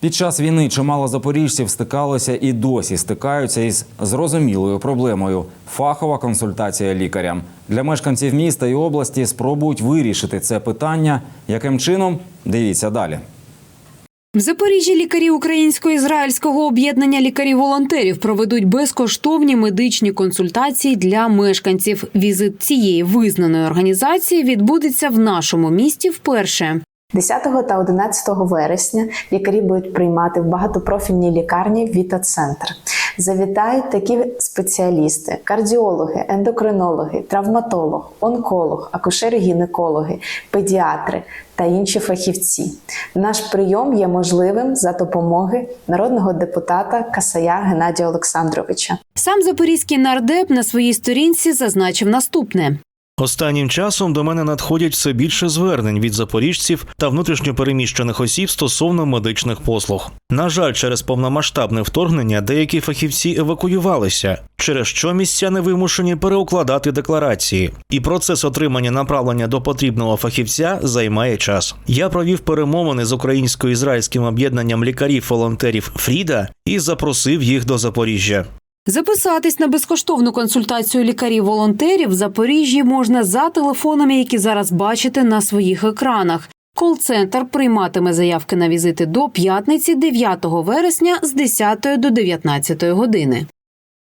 Під час війни чимало запоріжців стикалося і досі стикаються із зрозумілою проблемою фахова консультація лікаря. Для мешканців міста і області спробують вирішити це питання. Яким чином? Дивіться далі. В Запоріжжі лікарі українсько-ізраїльського об'єднання лікарів-волонтерів проведуть безкоштовні медичні консультації для мешканців. Візит цієї визнаної організації відбудеться в нашому місті вперше. 10 та 11 вересня лікарі будуть приймати в багатопрофільній лікарні Віта-центр. Завітають такі спеціалісти: кардіологи, ендокринологи, травматолог, онколог, акушери-гінекологи, педіатри та інші фахівці. Наш прийом є можливим за допомоги народного депутата Касая Геннадія Олександровича. Сам запорізький нардеп на своїй сторінці зазначив наступне. Останнім часом до мене надходять все більше звернень від запоріжців та внутрішньопереміщених осіб стосовно медичних послуг. На жаль, через повномасштабне вторгнення деякі фахівці евакуювалися, через що містяни вимушені переукладати декларації, і процес отримання направлення до потрібного фахівця займає час. Я провів перемовини з українсько-ізраїльським об'єднанням лікарів-волонтерів Фріда і запросив їх до Запоріжжя. Записатись на безкоштовну консультацію лікарів-волонтерів в Запоріжжі можна за телефонами, які зараз бачите на своїх екранах. Кол-центр прийматиме заявки на візити до п'ятниці 9 вересня з 10 до 19 години.